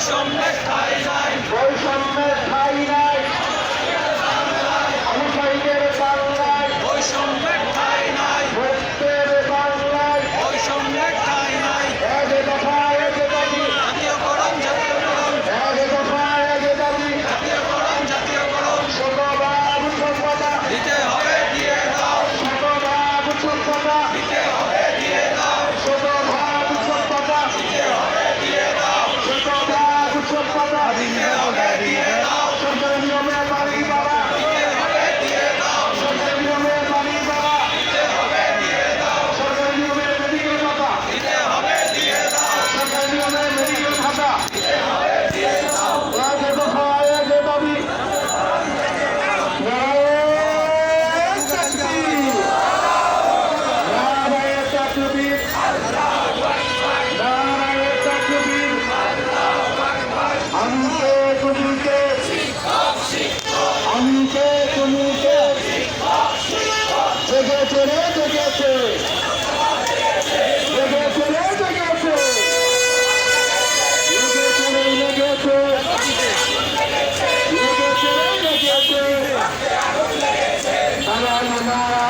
schon recht heil sein.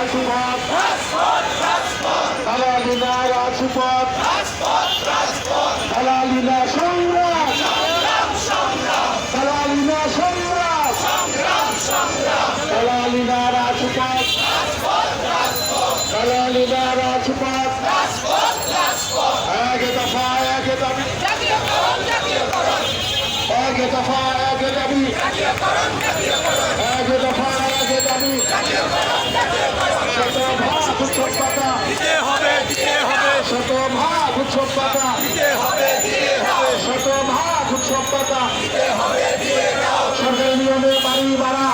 রাজপথ দালালি না রাজপথ দালালি না সংগ্রাম দালালি না সংগ্রাম দালালি না রাজপথ দালালি না রাজপথ এক দফা এক দাবি এক দফা এক দাবি উৎসব পাতা শতভাগ উৎসব নিয়মে বাড়ি বাড়া।